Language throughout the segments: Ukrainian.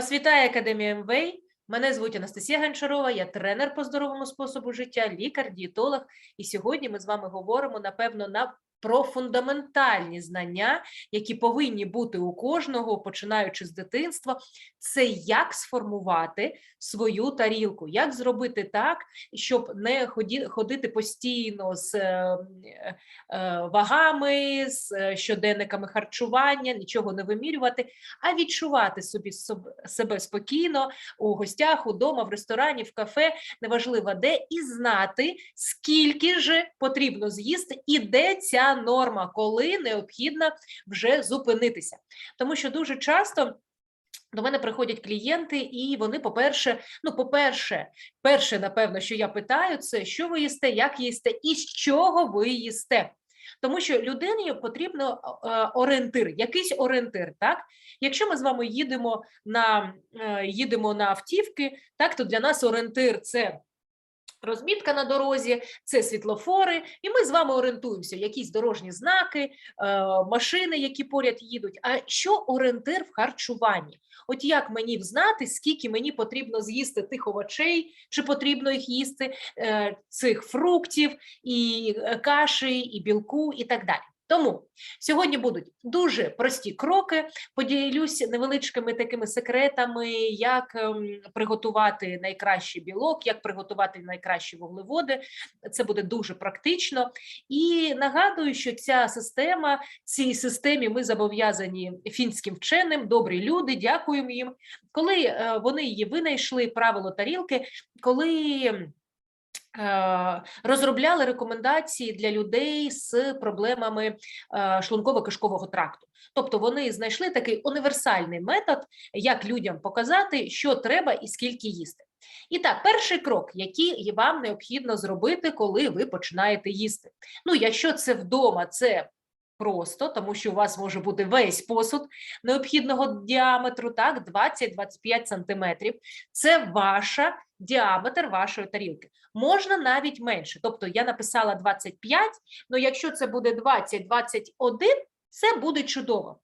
Вас вітає Академія МВ. Мене звуть Анастасія Гончарова, я тренер по здоровому способу життя, лікар, дієтолог. І сьогодні ми з вами говоримо, напевно, на про фундаментальні знання, які повинні бути у кожного, починаючи з дитинства, це як сформувати свою тарілку, як зробити так, щоб не ходити постійно з е, е, вагами, з е, щоденниками харчування, нічого не вимірювати, а відчувати собі себе спокійно у гостях, удома, в ресторані, в кафе, неважливо де, і знати, скільки ж потрібно з'їсти і де ця норма, коли необхідно вже зупинитися. Тому що дуже часто. До мене приходять клієнти, і вони, по-перше, ну, по-перше, перше, напевно, що я питаю, це що ви їсте, як їсте і з чого ви їсте. Тому що людині потрібно е, орієнтир, якийсь орієнтир. Так, якщо ми з вами їдемо на е, їдемо на автівки, так то для нас орієнтир це розмітка на дорозі, це світлофори, і ми з вами орієнтуємося, якісь дорожні знаки, е, машини, які поряд їдуть. А що орієнтир в харчуванні? От як мені взнати, скільки мені потрібно з'їсти тих овочей, чи потрібно їх їсти, е, цих фруктів, і е, каші, і білку, і так далі. Тому сьогодні будуть дуже прості кроки. Поділюсь невеличкими такими секретами, як ем, приготувати найкращий білок, як приготувати найкращі вуглеводи. Це буде дуже практично. І нагадую, що ця система, цій системі ми зобов'язані фінським вченим, добрі люди, дякуємо їм. Коли е, вони її винайшли, правило тарілки, коли. Е, Розробляли рекомендації для людей з проблемами е, шлунково-кишкового тракту. Тобто вони знайшли такий універсальний метод, як людям показати, що треба і скільки їсти. І так, перший крок, який вам необхідно зробити, коли ви починаєте їсти. Ну, якщо це вдома, це просто, тому що у вас може бути весь посуд необхідного діаметру, так, 20-25 сантиметрів. Це ваша діаметр вашої тарілки. Можна навіть менше. Тобто я написала 25, але якщо це буде 20-21, це буде чудово.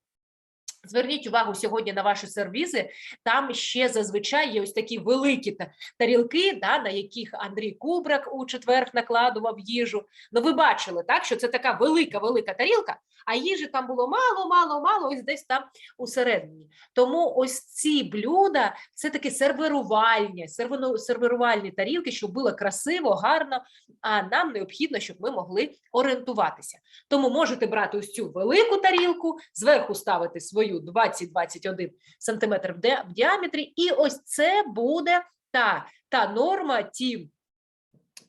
Зверніть увагу сьогодні на ваші сервізи. Там ще зазвичай є ось такі великі тарілки, да, на яких Андрій Кубрак у четвер накладував їжу. Ну, ви бачили, так, що це така велика, велика тарілка, а їжі там було мало, мало, мало, ось десь там усередині. Тому ось ці блюда це такі сервірувальні, сервіну- сервірувальні тарілки, щоб було красиво, гарно. А нам необхідно, щоб ми могли орієнтуватися. Тому можете брати ось цю велику тарілку, зверху ставити свою 20-21 сантиметр в ди- в діаметрі, і ось це буде та, та норма, ті,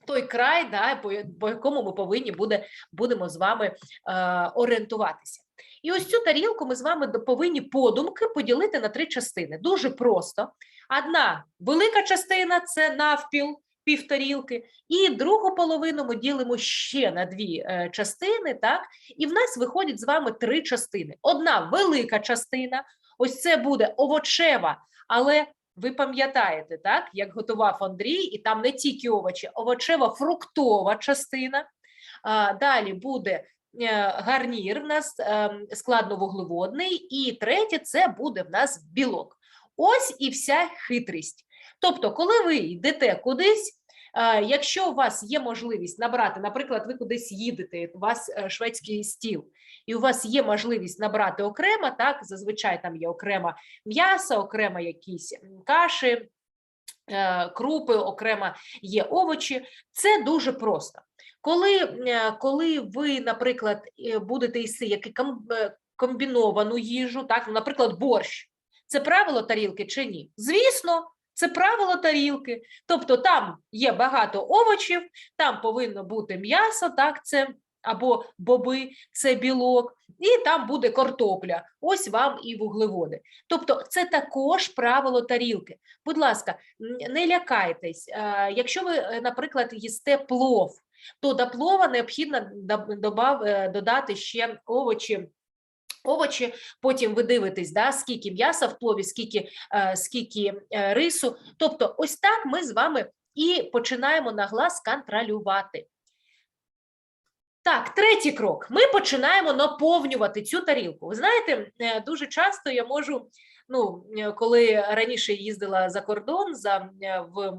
той край, да, по, по якому ми повинні буде, будемо з вами е, орієнтуватися. І ось цю тарілку ми з вами повинні подумки поділити на три частини. Дуже просто. Одна велика частина це навпіл, півтарілки, і другу половину ми ділимо ще на дві е, частини, так? І в нас виходить з вами три частини. Одна велика частина, ось це буде овочева, але ви пам'ятаєте, так, як готував Андрій, і там не тільки овочі, овочева фруктова частина. Далі буде е, гарнір, в нас ем, складновуглеводний, і третє це буде в нас білок. Ось і вся хитрість. Тобто, коли ви йдете кудись, е, якщо у вас є можливість набрати, наприклад, ви кудись їдете, у вас е, шведський стіл, і у вас є можливість набрати окремо, так, зазвичай там є окремо м'ясо, окремо якісь каші, е, крупи, окремо є овочі. Це дуже просто. Коли, коли ви, наприклад, будете їсти е, комбіновану їжу, так, ну, наприклад, борщ, це правило тарілки чи ні? Звісно, це правило тарілки. Тобто там є багато овочів, там повинно бути м'ясо, так, це або боби, це білок, і там буде картопля. Ось вам і вуглеводи. Тобто, це також правило тарілки. Будь ласка, не лякайтесь. Якщо ви, е, наприклад, їсте плов, то до плова необхідно е, додати ще овочі. Овочі, потім ви дивитесь, да, скільки м'яса в плові, скільки, е, скільки е, рису. Тобто, ось так ми з вами і починаємо на глаз контролювати. Так, третій крок. Ми починаємо наповнювати цю тарілку. Ви знаєте, е, дуже часто я можу, ну, е, коли раніше їздила за кордон за е, в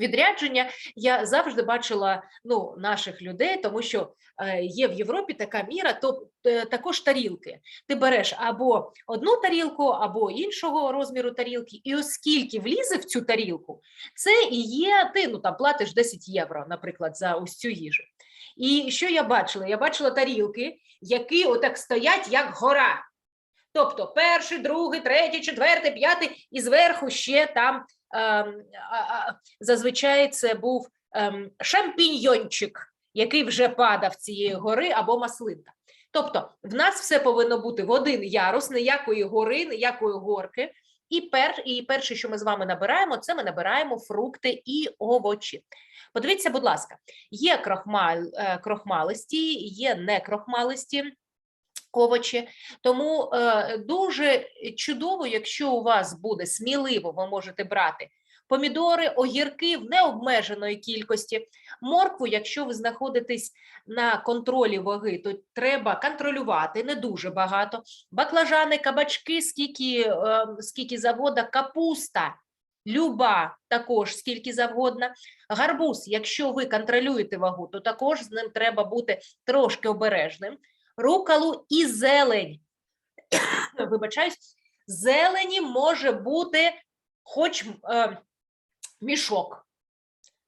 відрядження, я завжди бачила ну, наших людей, тому що е, є в Європі така міра, то е, також тарілки. Ти береш або одну тарілку, або іншого розміру тарілки, і оскільки влізе в цю тарілку, це і є ти ну там платиш 10 євро, наприклад, за ось цю їжу. І що я бачила? Я бачила тарілки, які отак стоять, як гора. Тобто перший, другий, третій, четвертий, п'ятий, і зверху ще там зазвичай це був ем, шампіньйончик, який вже падав цієї гори або маслинка. Тобто, в нас все повинно бути в один ярус, ніякої гори, ніякої горки. І, пер, і перше, що ми з вами набираємо, це ми набираємо фрукти і овочі. Подивіться, будь ласка, є крохмаль, е, крохмалисті, є некрохмалисті овочі. Тому е, дуже чудово, якщо у вас буде сміливо, ви можете брати помідори, огірки в необмеженої кількості. Моркву, якщо ви знаходитесь на контролі ваги, то треба контролювати не дуже багато. Баклажани, кабачки, скільки, е, скільки завода, капуста. Люба також скільки завгодно. Гарбуз, якщо ви контролюєте вагу, то також з ним треба бути трошки обережним. Рукалу і зелень. Вибачаюсь, зелені може бути хоч е, мішок.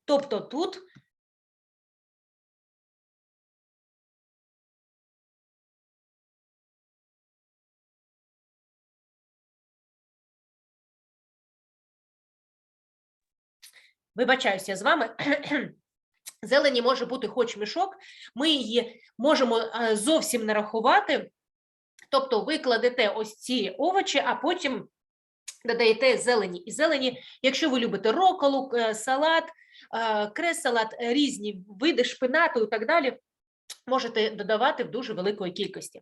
Тобто тут вибачаюся з вами. Зелені може бути хоч мішок, ми її можемо е, зовсім не рахувати. Тобто ви кладете ось ці овочі, а потім додаєте зелені. І зелені, якщо ви любите роколу, е, салат, е, крес-салат, різні види шпинату і так далі, можете додавати в дуже великої кількості.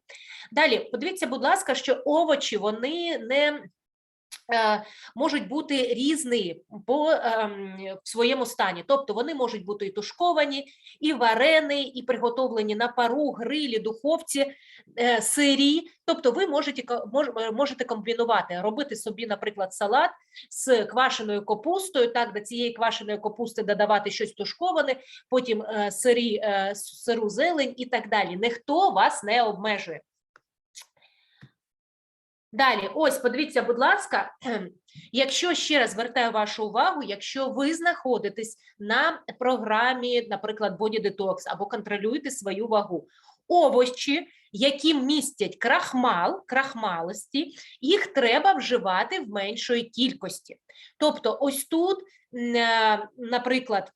Далі, подивіться, будь ласка, що овочі вони не можуть бути різні по ем, в своєму стані. Тобто вони можуть бути і тушковані, і варені, і приготовлені на пару, грилі, духовці, е, сирі. Тобто ви можете, мож- е, можете комбінувати, робити собі, наприклад, салат з квашеною капустою, так, до цієї квашеної капусти додавати щось тушковане, потім е, сирі, е, сиру зелень і так далі. Ніхто вас не обмежує. Далі, ось, подивіться, будь ласка, якщо ще раз звертаю вашу увагу, якщо ви знаходитесь на програмі, наприклад, Body Detox або контролюєте свою вагу, овочі, які містять крахмал, крахмалості, їх треба вживати в меншої кількості. Тобто, ось тут, е, наприклад,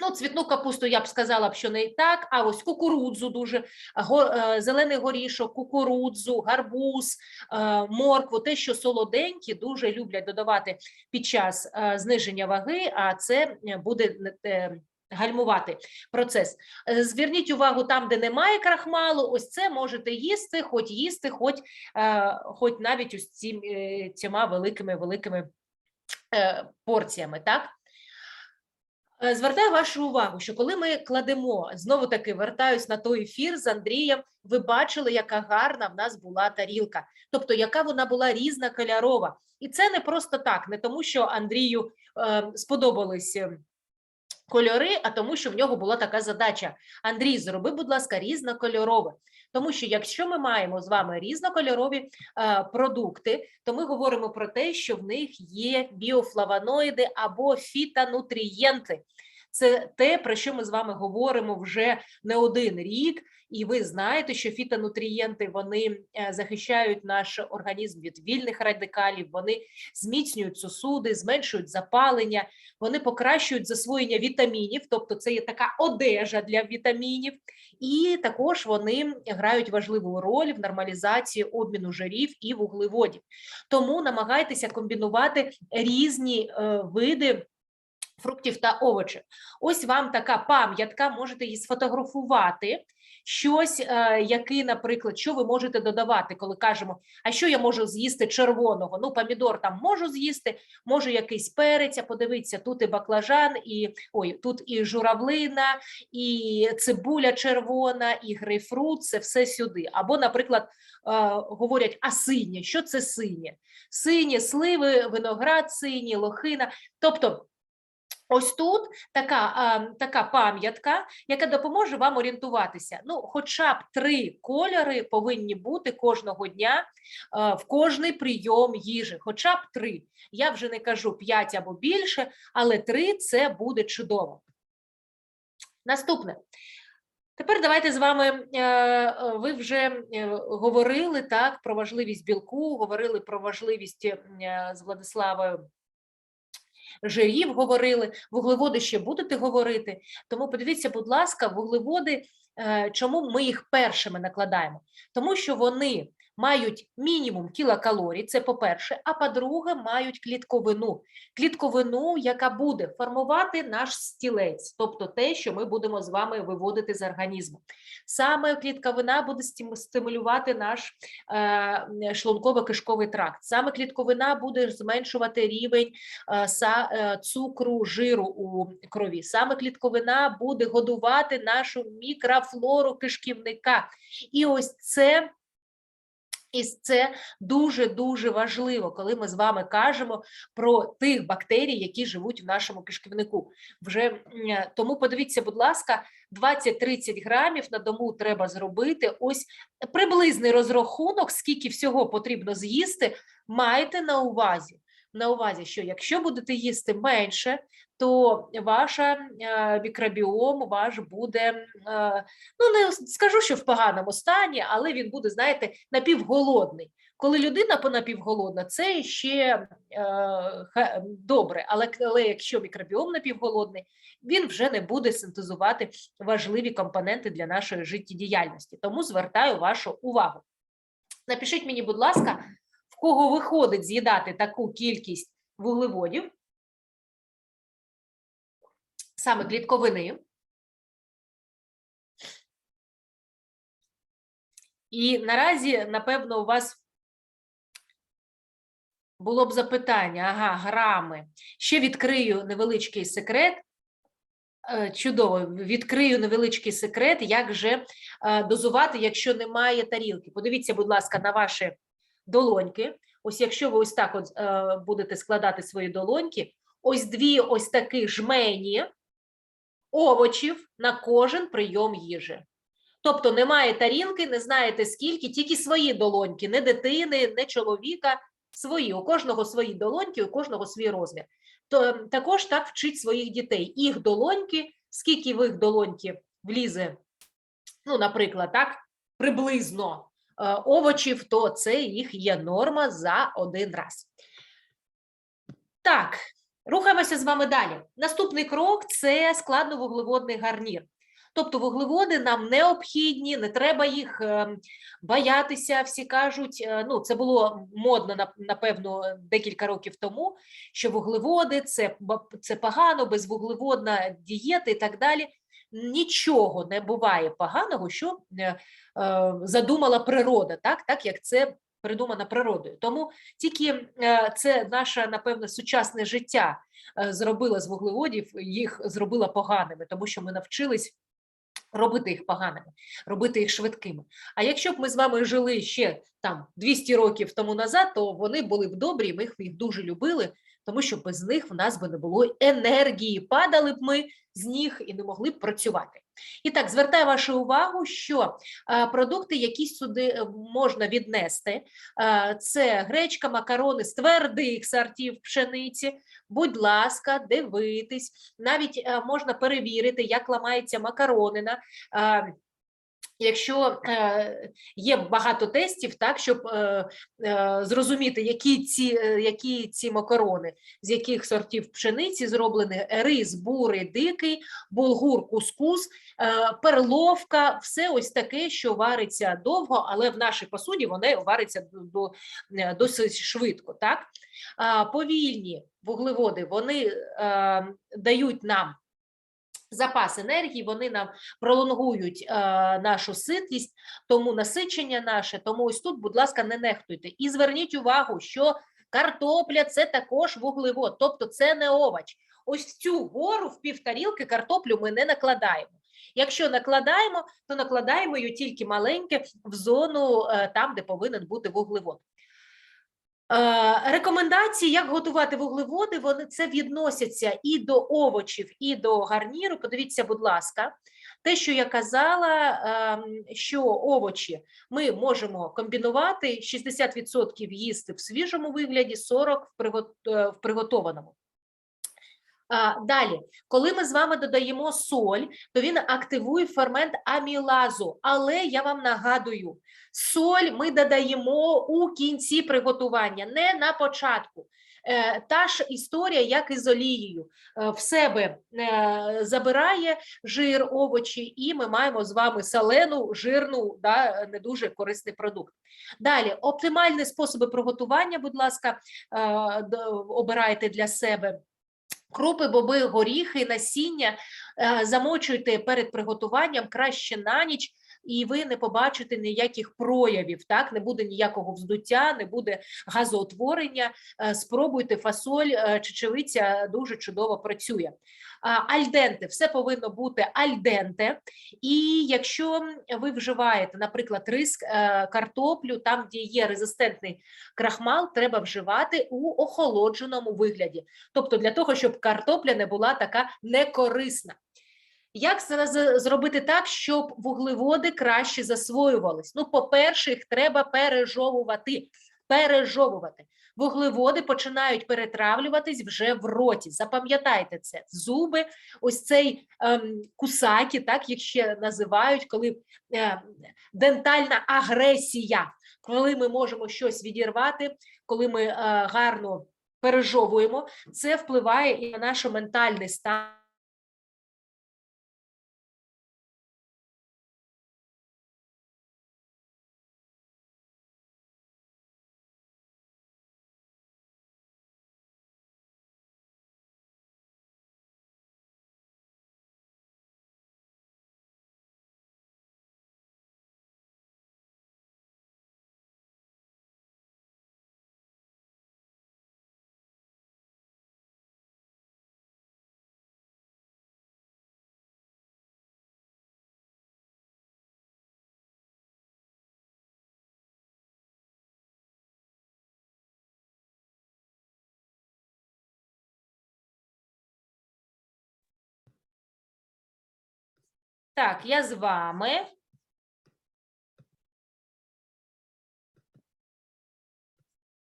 Ну, цвітну капусту я б сказала що не так, а ось кукурудзу дуже, е, зелений горішок, кукурудзу, гарбуз, е, моркву, те, що солоденькі, дуже люблять додавати під час е, зниження ваги, а це буде гальмувати процес. Зверніть увагу там, де немає крахмалу, ось це можете їсти, хоч їсти, хоч, хоч навіть ось ці, цими великими великими порціями, так? Е, Звертаю вашу увагу, що коли ми кладемо, знову таки вертаюсь на той ефір з Андрієм, ви бачили, яка гарна в нас була тарілка, тобто яка вона була різна кольорова, І це не просто так, не тому, що Андрію е, сподобались е, кольори, а тому, що в нього була така задача. Андрій, зроби, будь ласка, різнокольорове. Тому що якщо ми маємо з вами різнокольорові е, продукти, то ми говоримо про те, що в них є біофлавоноїди або фітонутрієнти. Це те, про що ми з вами говоримо вже не один рік, і ви знаєте, що фітонутрієнти вони е, захищають наш організм від вільних радикалів, вони зміцнюють сосуди, зменшують запалення, вони покращують засвоєння вітамінів, тобто це є така одежа для вітамінів, і також вони грають важливу роль в нормалізації обміну жирів і вуглеводів. Тому намагайтеся комбінувати різні е, види. Фруктів та овочів. Ось вам така пам'ятка, можете її сфотографувати, щось, е, який, наприклад, що ви можете додавати, коли кажемо, а що я можу з'їсти червоного? Ну, помідор там можу з'їсти, можу якийсь перець, а подивіться, тут і баклажан, і ой, тут і журавлина, і цибуля червона, і грейпфрут, це все сюди. Або, наприклад, е, говорять, а синє, що це синє? Синє, сливи, виноград синій, лохина. Тобто Ось тут така, а, така пам'ятка, яка допоможе вам орієнтуватися. Ну, хоча б три кольори повинні бути кожного дня а, в кожний прийом їжі. Хоча б три. Я вже не кажу п'ять або більше, але три це буде чудово. Наступне. Тепер давайте з вами. е, Ви вже е, говорили так про важливість білку, говорили про важливість е, з Владиславою жирів говорили, вуглеводи ще будете говорити. Тому подивіться, будь ласка, вуглеводи, е, чому ми їх першими накладаємо? Тому що вони мають мінімум кілокалорій, це по-перше, а по-друге, мають клітковину. Клітковину, яка буде формувати наш стілець, тобто те, що ми будемо з вами виводити з організму. Саме клітковина буде стиму- стимулювати наш е, шлунково-кишковий тракт. Саме клітковина буде зменшувати рівень е, е, цукру, жиру у крові. Саме клітковина буде годувати нашу мікрофлору кишківника. І ось це. І це дуже дуже важливо, коли ми з вами кажемо про тих бактерій, які живуть в нашому кишківнику. Вже тому подивіться, будь ласка, 20-30 грамів на дому треба зробити. Ось приблизний розрахунок, скільки всього потрібно з'їсти, майте на увазі. На увазі, що якщо будете їсти менше, то ваша е, мікробіом ваш буде, е, ну не скажу, що в поганому стані, але він буде, знаєте, напівголодний. Коли людина по- напівголодна, це ще е, добре. Але, але якщо мікробіом напівголодний, він вже не буде синтезувати важливі компоненти для нашої життєдіяльності. Тому звертаю вашу увагу. Напишіть мені, будь ласка, кого виходить з'їдати таку кількість вуглеводів, саме клітковини. І наразі, напевно, у вас було б запитання, ага, грами. Ще відкрию невеличкий секрет. Е, Чудово, відкрию невеличкий секрет, як же е, дозувати, якщо немає тарілки. Подивіться, будь ласка, на ваші долоньки. Ось якщо ви ось так от е, будете складати свої долоньки, ось дві ось такі жмені овочів на кожен прийом їжі. Тобто немає тарілки, не знаєте скільки, тільки свої долоньки, не дитини, не чоловіка, свої. У кожного свої долоньки, у кожного свій розмір. То також так вчить своїх дітей. Їх долоньки, скільки в їх долоньки влізе, ну, наприклад, так, приблизно овочів, то це їх є норма за один раз. Так, рухаємося з вами далі. Наступний крок це складновуглеводний гарнір. Тобто вуглеводи нам необхідні, не треба їх е, боятися. Всі кажуть, е, ну це було модно напевно декілька років тому, що вуглеводи це, це погано, безвуглеводна дієта і так далі. Нічого не буває поганого, що е, е, задумала природа, так, так як це придумано природою. Тому тільки е, це наше, напевне, сучасне життя зробило з вуглеводів, їх зробило поганими, тому що ми навчились робити їх поганими, робити їх швидкими. А якщо б ми з вами жили ще там 200 років тому назад, то вони були б добрі, ми їх дуже любили, тому що без них в нас би не було енергії, падали б ми з ніг і не могли б працювати. І так, звертаю вашу увагу, що е, продукти, які сюди е, можна віднести, е, це гречка, макарони з твердих сортів пшениці. Будь ласка, дивитись, навіть можна перевірити, як ламається макаронина. Е, Якщо е, є багато тестів, так щоб е, е, зрозуміти, які ці, е, які ці макарони, з яких сортів пшениці зроблені, рис, бурий, дикий, булгур, кускус, е, перловка, все ось таке, що вариться довго, але в нашій посуді вони вариться до, до, е, досить швидко. Так? А, повільні вуглеводи вони е, дають нам запас енергії, вони нам пролонгують е, нашу ситність, тому насичення наше. Тому ось тут, будь ласка, не нехтуйте. І зверніть увагу, що картопля це також вуглевод, тобто це не овоч. Ось цю гору в півтарілки картоплю ми не накладаємо. Якщо накладаємо, то накладаємо її тільки маленьке в зону е, там, де повинен бути вуглевод. Е, Рекомендації, як готувати вуглеводи, вони це відносяться і до овочів, і до гарніру. Подивіться, будь ласка, те, що я казала, ем, що овочі ми можемо комбінувати 60% їсти в свіжому вигляді, 40% в пригот- е, в приготованому. Далі, коли ми з вами додаємо соль, то він активує фермент амілазу. Але я вам нагадую, соль ми додаємо у кінці приготування, не на початку. Е, Та ж історія, як і з олією, Е, в себе е, забирає жир, овочі, і ми маємо з вами солену, жирну, да, не дуже корисний продукт. Далі, оптимальні способи приготування, будь ласка, обирайте для себе. Крупи, боби, горіхи, насіння е, замочуйте перед приготуванням краще на ніч, і ви не побачите ніяких проявів. Так, не буде ніякого вздуття, не буде газоутворення. Е, Спробуйте фасоль, е, чечевиця дуже чудово працює. Альденте, все повинно бути альденте. І якщо ви вживаєте, наприклад, рис, е, картоплю, там, де є резистентний крахмал, треба вживати у охолодженому вигляді. Тобто для того, щоб картопля не була така некорисна. Як зараз зробити так, щоб вуглеводи краще засвоювались? Ну, по-перше, їх треба пережовувати. Пережовувати. Вуглеводи починають перетравлюватись вже в роті. Запам'ятайте це. Зуби, ось цей ем, кусакі, так їх ще називають, коли е, дентальна агресія, коли ми можемо щось відірвати, коли ми е, гарно пережовуємо, це впливає і на наш ментальний стан. Так, я з вами.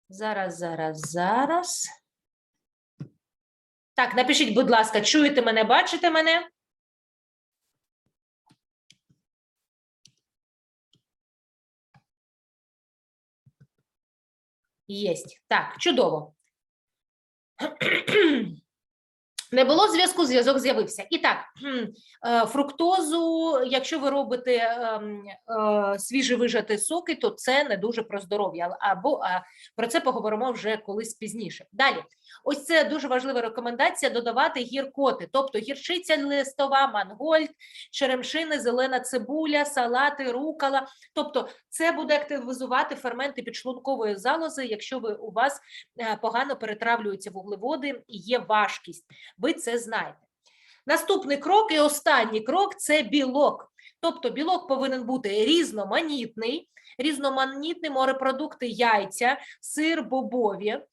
Зараз, зараз, зараз. Так, напишіть, будь ласка, чуєте мене, бачите мене? Єсть. Так, чудово. Не було зв'язку, зв'язок з'явився. І так, е, фруктозу, якщо ви робите ем, е, свіжі вижаті соки, то це не дуже про здоров'я. Або про це поговоримо вже колись пізніше. Далі, ось це дуже важлива рекомендація: додавати гіркоти, тобто гірчиця листова, мангольд, черемшини, зелена цибуля, салати, рукала. Тобто, це буде активізувати ферменти підшлункової залози, якщо ви у вас е, погано перетравлюються вуглеводи і є важкість. Ви це знаєте. Наступний крок і останній крок це білок. Тобто білок повинен бути різноманітний, різноманітні морепродукти, яйця, сир, бобові. Е,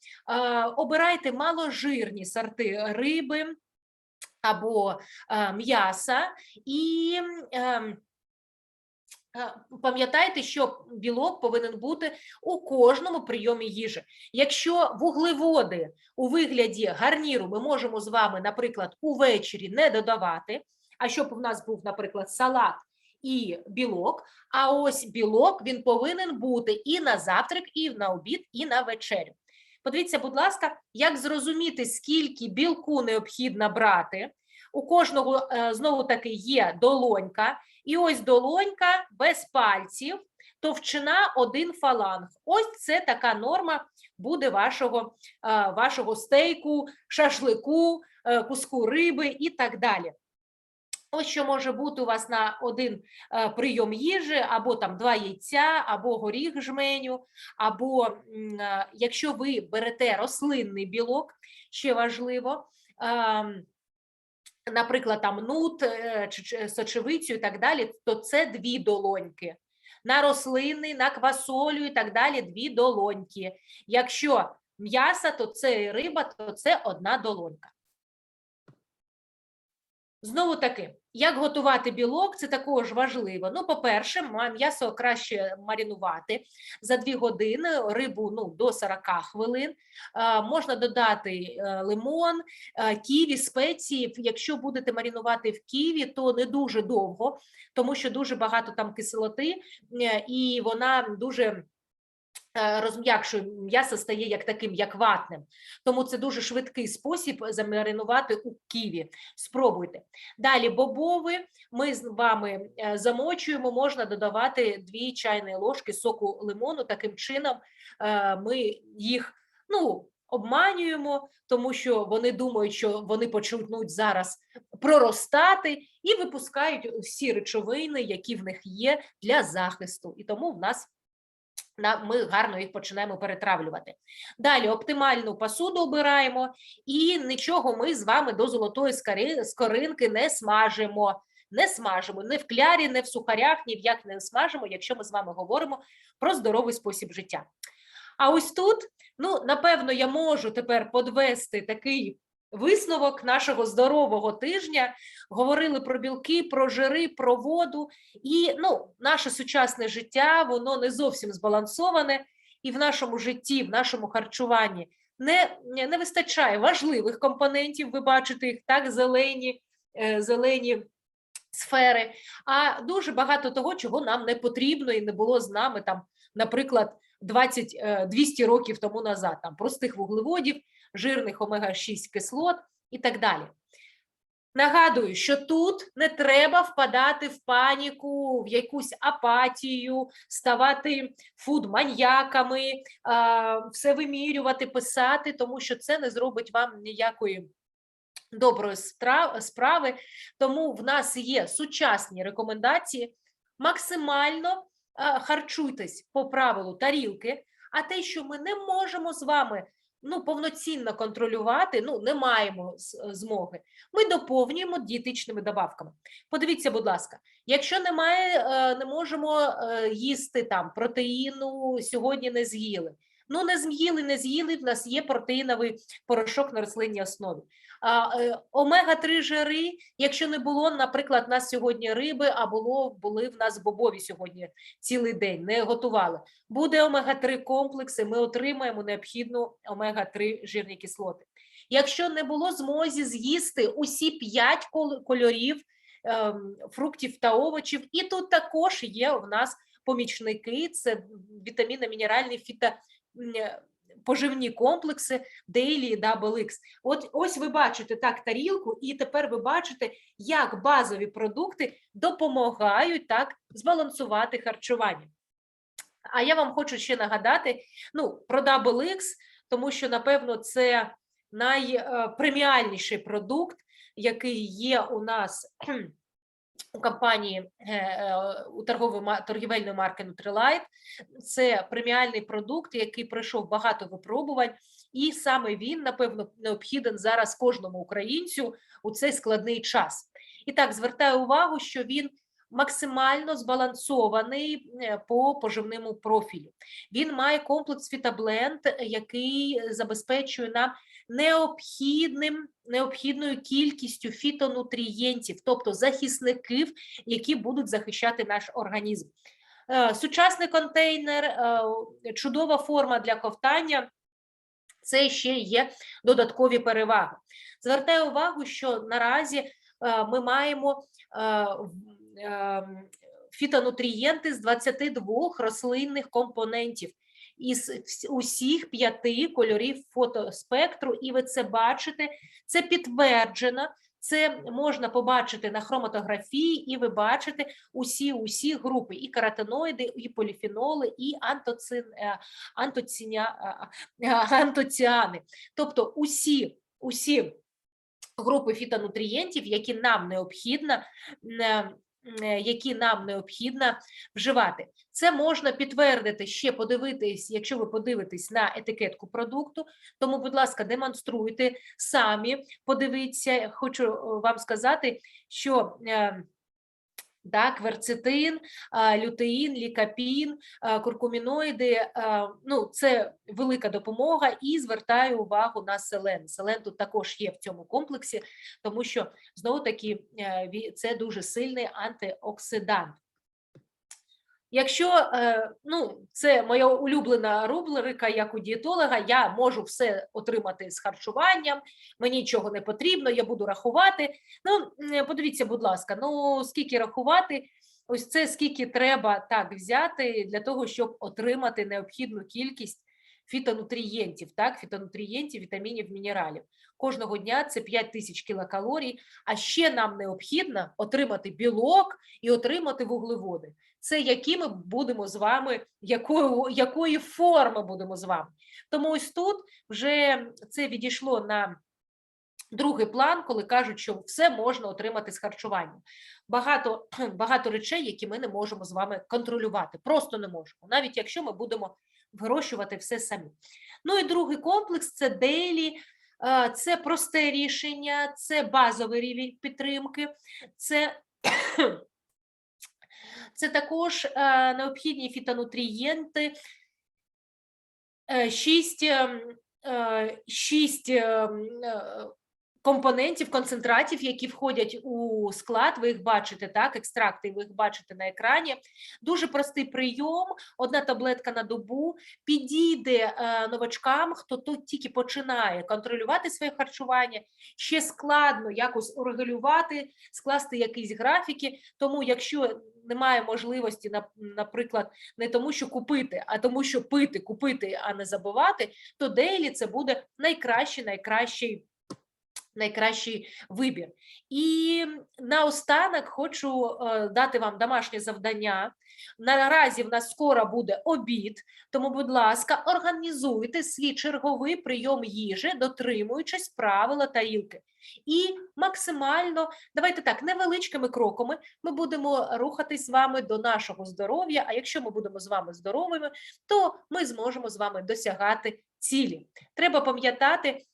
обирайте маложирні сорти риби або е, м'яса і. Е, Пам'ятайте, що білок повинен бути у кожному прийомі їжі. Якщо вуглеводи у вигляді гарніру ми можемо з вами, наприклад, увечері не додавати, а щоб у нас був, наприклад, салат і білок, а ось білок він повинен бути і на завтрак, і на обід, і на вечерю. Подивіться, будь ласка, як зрозуміти, скільки білку необхідно брати. У кожного е, знову таки є долонька, і ось долонька без пальців, товщина один фаланг. Ось це така норма буде вашого, е, вашого стейку, шашлику, е, куску риби і так далі. Ось що може бути у вас на один е, прийом їжі, або там два яйця, або горіх жменю, або якщо ви берете рослинний білок, ще важливо. Наприклад, там нут, е, чи сочевицю і так далі, то це дві долоньки. На рослини, на квасолю і так далі дві долоньки. Якщо м'ясо, то це і риба, то це одна долонька. Знову таки, як готувати білок, це також важливо. Ну, по-перше, м'ясо краще маринувати за 2 години, рибу ну, до 40 хвилин. Можна додати е, лимон, е, ківі, спеції. Якщо будете маринувати в ківі, то не дуже довго, тому що дуже багато там кислоти, е, і вона дуже розм'якшує м'ясо стає як таким, як ватним. Тому це дуже швидкий спосіб замаринувати у ківі. Спробуйте. Далі бобови ми з вами е, замочуємо, можна додавати 2 чайні ложки соку лимону. Таким чином е, ми їх ну, обманюємо, тому що вони думають, що вони почнуть зараз проростати і випускають всі речовини, які в них є для захисту. І тому в нас на- ми гарно їх починаємо перетравлювати. Далі оптимальну посуду обираємо, і нічого ми з вами до золотої скори- скоринки не смажимо. Не смажимо не в клярі, не в сухарях, ні в як не смажимо, якщо ми з вами говоримо про здоровий спосіб життя. А ось тут, ну, напевно, я можу тепер подвести такий висновок нашого здорового тижня. Говорили про білки, про жири, про воду. І ну, наше сучасне життя, воно не зовсім збалансоване, і в нашому житті, в нашому харчуванні не, не вистачає важливих компонентів. Ви бачите їх так, зелені, е, зелені сфери, а дуже багато того, чого нам не потрібно і не було з нами там, наприклад, 20, е, 200 років тому назад, там простих вуглеводів, жирних омега-6 кислот і так далі. Нагадую, що тут не треба впадати в паніку, в якусь апатію, ставати фуд-маньяками, все вимірювати, писати, тому що це не зробить вам ніякої доброї справи. Тому в нас є сучасні рекомендації. Максимально харчуйтесь по правилу тарілки, а те, що ми не можемо з вами ну, повноцінно контролювати, ну, не маємо змоги, ми доповнюємо дієтичними добавками. Подивіться, будь ласка, якщо немає, е, не можемо е, їсти там протеїну, сьогодні не з'їли. Ну, не з'їли, не з'їли, в нас є протеїновий порошок на рослинній основі. А, е, омега-3 жири, якщо не було, наприклад, у нас сьогодні риби, а було, були в нас бобові сьогодні цілий день, не готували. Буде омега-3 комплекси, ми отримаємо необхідну омега-3 жирні кислоти. Якщо не було змозі з'їсти усі 5 кольорів ем, фруктів та овочів, і тут також є в нас помічники, це вітаміни, мінеральні е, поживні комплекси Daily Double X. От ось ви бачите так тарілку, і тепер ви бачите, як базові продукти допомагають так збалансувати харчування. А я вам хочу ще нагадати ну, про Double X, тому що, напевно, це найпреміальніший продукт, який є у нас у компанії е, е, у торгової торгівельної марки Nutrilite. Це преміальний продукт, який пройшов багато випробувань, і саме він, напевно, необхіден зараз кожному українцю у цей складний час. І так, звертаю увагу, що він максимально збалансований е, по поживному профілю. Він має комплекс фітобленд, який забезпечує нам необхідним, необхідною кількістю фітонутрієнтів, тобто захисників, які будуть захищати наш організм. Е, Сучасний контейнер, е, чудова форма для ковтання. Це ще є додаткові переваги. Звертаю увагу, що наразі е, ми маємо ем, фітонутрієнти з 22 рослинних компонентів із усіх п'яти кольорів фотоспектру, і ви це бачите. Це підтверджено. Це можна побачити на хроматографії, і ви бачите усі усі групи: і каротиноїди, і поліфеноли, і антоцин, е, антоціня, а, а, антоціани. Тобто усі, усі групи фітонутрієнтів, які нам необхідно, е, е, які нам необхідно вживати. Це можна підтвердити ще подивитись, якщо ви подивитесь на етикетку продукту. Тому, будь ласка, демонструйте самі, подивіться. Хочу е, вам сказати, що. Да, кверцетин, лютеїн, лікапін, куркуміноїди ну, це велика допомога і звертаю увагу на селен. Селен тут також є в цьому комплексі, тому що знову таки е, це дуже сильний антиоксидант. Якщо е, ну, це моя улюблена рубрика, як у дієтолога, я можу все отримати з харчуванням, мені нічого не потрібно, я буду рахувати. Ну, подивіться, будь ласка, ну скільки рахувати, ось це скільки треба так взяти для того, щоб отримати необхідну кількість фітонутрієнтів, так, фітонутрієнтів, вітамінів, мінералів. Кожного дня це 5 тисяч кілокалорій, а ще нам необхідно отримати білок і отримати вуглеводи. Це які ми будемо з вами, якою, якої форми будемо з вами. Тому ось тут вже це відійшло на другий план, коли кажуть, що все можна отримати з харчування. Багато, багато речей, які ми не можемо з вами контролювати, просто не можемо, навіть якщо ми будемо вирощувати все самі. Ну і другий комплекс це дейлі. е, Це просте рішення, це базовий рівень підтримки, це, це також е, необхідні фітонутрієнти, е, шість, ем, е, шість е, компонентів, концентратів, які входять у склад. Ви їх бачите, так, екстракти, ви їх бачите на екрані. Дуже простий прийом, одна таблетка на добу. Підійде новачкам, хто тут тільки починає контролювати своє харчування. Ще складно якось урегулювати, скласти якісь графіки. Тому, якщо немає можливості, нап- наприклад, не тому, що купити, а тому, що пити, купити, а не забувати, то дейлі це буде найкращий, найкращий найкращий вибір. І наостанок хочу е, дати вам домашнє завдання. Наразі в нас скоро буде обід, тому, будь ласка, організуйте свій черговий прийом їжі, дотримуючись правила тарілки. І максимально, давайте так, невеличкими кроками ми будемо рухатись з вами до нашого здоров'я. А якщо ми будемо з вами здоровими, то ми зможемо з вами досягати цілі. Треба пам'ятати,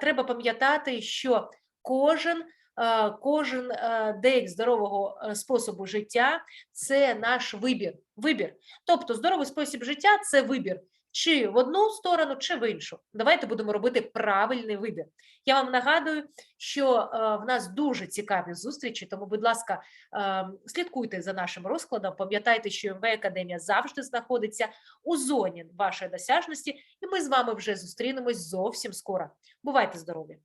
треба пам'ятати, що кожен, е, кожен е, день здорового е, способу життя це наш вибір. Вибір. Тобто здоровий спосіб життя це вибір. Чи в одну сторону, чи в іншу. Давайте будемо робити правильний вибір. Я вам нагадую, що е, в нас дуже цікаві зустрічі, тому, будь ласка, е, слідкуйте за нашим розкладом. Пам'ятайте, що МВ Академія завжди знаходиться у зоні вашої досяжності, і ми з вами вже зустрінемось зовсім скоро. Бувайте здорові!